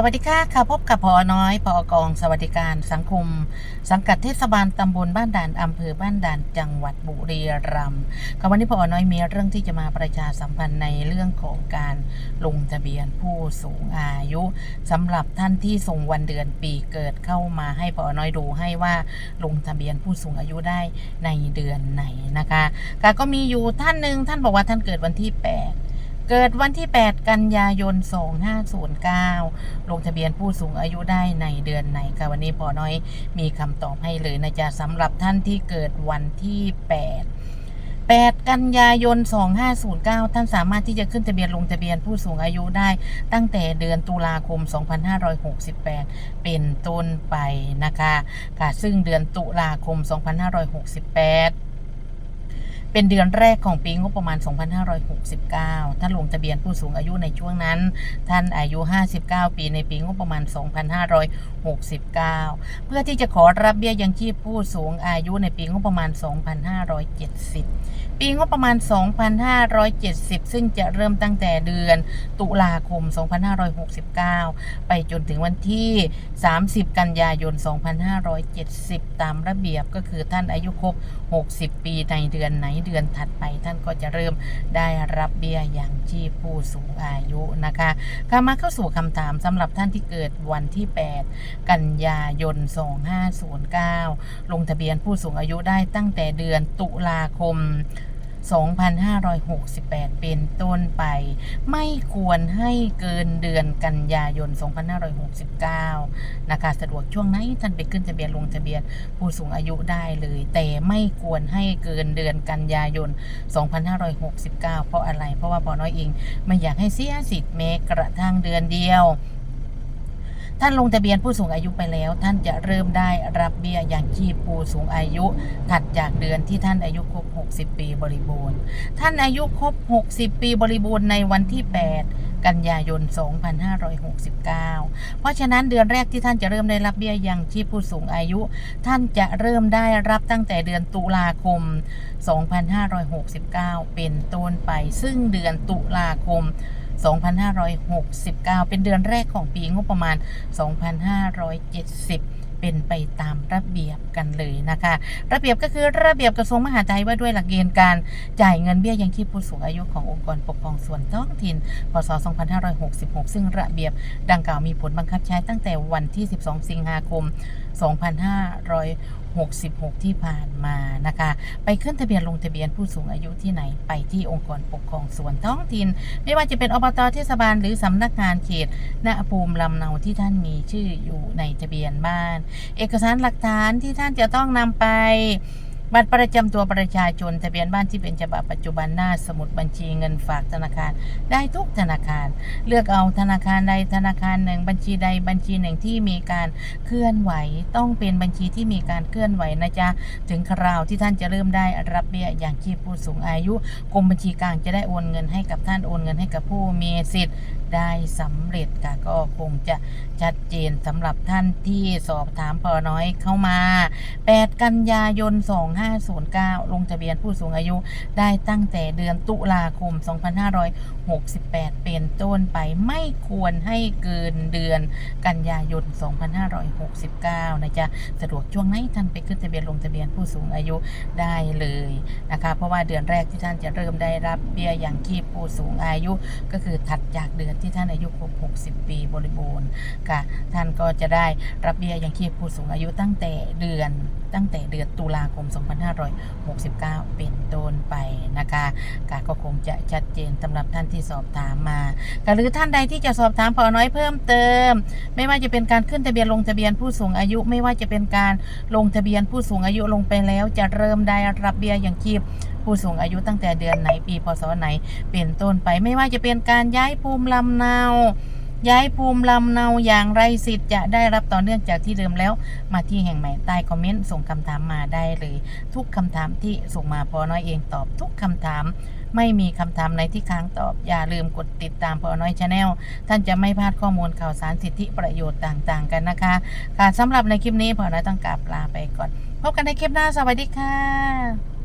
สวัสดีค่ะค่ะพบกับพอน้อยพอกอง สวัสดิการสังคม สังกัดเทศบาลตำบลบ้านด่านอำเภอบ้านด่านจังหวัดบุรีรัมย์ค่ะวันนี้พอน้อยมีเรื่องที่จะมาประชาสัมพันธ์ในเรื่องของการลงทะเบียนผู้สูงอายุสำหรับท่านที่ส่งวันเดือนปีเกิดเข้ามาให้พอน้อยดูให้ว่าลงทะเบียนผู้สูงอายุได้ในเดือนไหนนะคะค่ะก็มีอยู่ท่านหนึ่งท่านบอกว่าท่านเกิดวันที่ 8 เกิดวันที่ 8 กันยายน 2509 ลงทะเบียนผู้สูงอายุได้ในเดือนไหนคะวันนี้พอน้อยมีคำตอบให้เลยนะจ๊ะสำหรับท่านที่เกิดวันที่ 8 8 กันยายน 2509 ท่านสามารถที่จะขึ้นทะเบียนลงทะเบียนผู้สูงอายุได้ ตั้งแต่เดือนตุลาคม 2568 เป็นต้นไปนะคะค่ะซึ่งเดือนตุลาคม 2568 เป็นเดือนแรกของปีงบประมาณ 2569 ท่านลงทะเบียนผู้สูงอายุในช่วงนั้น ท่านอายุ 59 ปีในปีงบประมาณ 2569 เพื่อที่จะขอรับเบี้ยยังชีพผู้สูงอายุในปีงบประมาณ 2570 ปีงบประมาณ 2570 ซึ่งจะเริ่มตั้งแต่เดือนตุลาคม 2569 ไปจนถึงวันที่ 30 กันยายน 2570 ตามระเบียบก็คือท่านอายุครบ 60 ปีในเดือนไหนเดือนถัดไปท่านก็จะเริ่มได้รับเบี้ยอย่างชีพผู้สูงอายุนะคะกามาเข้าสู่คำถามสำหรับท่านที่เกิดวันที่ 8 กันยายน 2509 ลงทะเบียนผู้สูงอายุได้ตั้งแต่เดือนตุลาคม 2568 เป็นต้นไป ไม่ควรให้เกินเดือนกันยายน 2569 นะคะสะดวกช่วงไหนท่านไปขึ้นทะเบียนลงทะเบียนผู้สูงอายุได้เลย แต่ไม่ควรให้เกินเดือนกันยายน 2569 เพราะอะไร เพราะว่าพอน้อยเองไม่อยากให้เสียสิทธิ์แม้กระทั่งเดือนเดียว ท่านลงทะเบียนผู้สูงอายุไปแล้ว ท่านจะเริ่มได้รับเบี้ยอย่างชีพผู้สูงอายุ ถัดจากเดือนที่ท่านอายุครบ 60 ปีบริบูรณ์ ท่านอายุครบ 60 ปีบริบูรณ์ในวันที่ 8 กันยายน 2569 เพราะฉะนั้นเดือนแรกที่ท่านจะเริ่มได้รับเบี้ยยังชีพผู้สูงอายุ ท่านจะเริ่มได้รับตั้งแต่เดือนตุลาคม 2569 เป็นต้นไป ซึ่งเดือนตุลาคม 2569 2,569 เป็นเดือนแรกของปีงบประมาณ 2570เป็นไปตามระเบียบกันเลยนะคะ ระเบียบก็คือระเบียบกระทรวงมหาดไทยว่าด้วยหลักเกณฑ์การจ่ายเงินเบี้ยยังชีพผู้สูงอายุขององค์กรปกครองส่วนท้องถิ่น พศ 2566 ซึ่งระเบียบดังกล่าวมีผลบังคับใช้ตั้งแต่วันที่ 12 สิงหาคม 2566ที่ผ่านมานะคะ ไปขึ้นทะเบียนลงทะเบียนผู้สูงอายุที่ไหนไปที่องค์กรปกครองส่วนท้องถิ่น ไม่ว่าจะเป็นอบตเทศบาลหรือสำนักงานเขตณภูมิลำเนาที่ท่านมีชื่ออยู่ในทะเบียนบ้าน เอกสารหลักฐานที่ท่านจะต้องนำไป บัตรประจำตัวประชาชนทะเบียนบ้านที่เป็นฉบับปัจจุบันหน้าสมุดบัญชีเงินฝากธนาคาร ได้ทุกธนาคาร เลือกเอาธนาคารใดธนาคารหนึ่ง บัญชีใดบัญชีหนึ่งที่มีการเคลื่อนไหว ต้องเป็นบัญชีที่มีการเคลื่อนไหวนะจ๊ะถึงคราวที่ท่านจะเริ่มได้รับเบี้ยอย่างชีพผู้สูงอายุกรมบัญชีกลางจะได้โอนเงินให้กับท่านโอนเงินให้กับผู้มีสิทธิ์ ได้สำเร็จค่ะก็คงจะชัดเจนสำหรับท่านที่สอบถามพอน้อยเข้ามา 8 กันยายน 2509 ลงทะเบียนผู้สูงอายุได้ตั้งแต่เดือนตุลาคม 2568 เป็นต้นไปไม่ควรให้เกินเดือนกันยายน 2569 นะจ๊ะ สะดวกช่วงไหนท่านไปขึ้นทะเบียนลงทะเบียนผู้สูงอายุได้เลยนะคะ เพราะว่าเดือนแรกที่ท่านจะเริ่มได้รับเบี้ยอย่างชีพผู้สูงอายุก็คือถัดจากเดือนที่ท่านอายุครบ60 ปีบริบูรณ์ค่ะ ท่านก็จะได้รับเบี้ยยังชีพผู้สูงอายุตั้งแต่เดือนตั้งแต่เดือนตุลาคม 2569 เป็นต้นไปนะคะค่ะก็คงจะชัดเจนสำหรับท่านที่สอบถามมาค่ะหรือท่านใดที่จะสอบถามพอน้อยเพิ่มเติม ไม่ว่าจะเป็นการขึ้นทะเบียนลงทะเบียนผู้สูงอายุ ไม่ว่าจะเป็นการลงทะเบียนผู้สูงอายุลงไปแล้ว จะเริ่มได้รับเบี้ยยังชีพ ผู้สูงอายุตั้งแต่เดือนไหนปีพศไหน เป็นต้นไปไม่ว่าจะเป็นการย้ายภูมิลำเนาย้ายภูมิลำเนาอย่างไรสิทธิ์จะได้รับต่อเนื่องจากที่เดิมแล้ว มาที่แห่งใหม่ใต้คอมเมนต์ส่งคำถามมาได้เลย ทุกคำถามที่ส่งมาพอน้อยเองตอบทุกคำถาม ไม่มีคำถามในที่ค้างตอบ อย่าลืมกดติดตามพอน้อยชาแนลท่านจะไม่พลาดข้อมูลข่าวสารสิทธิประโยชน์ต่างๆ กันนะคะ ค่ะสำหรับในคลิปนี้พอน้อยต้องกราบลาไปก่อน พบกันในคลิปหน้าสวัสดีค่ะ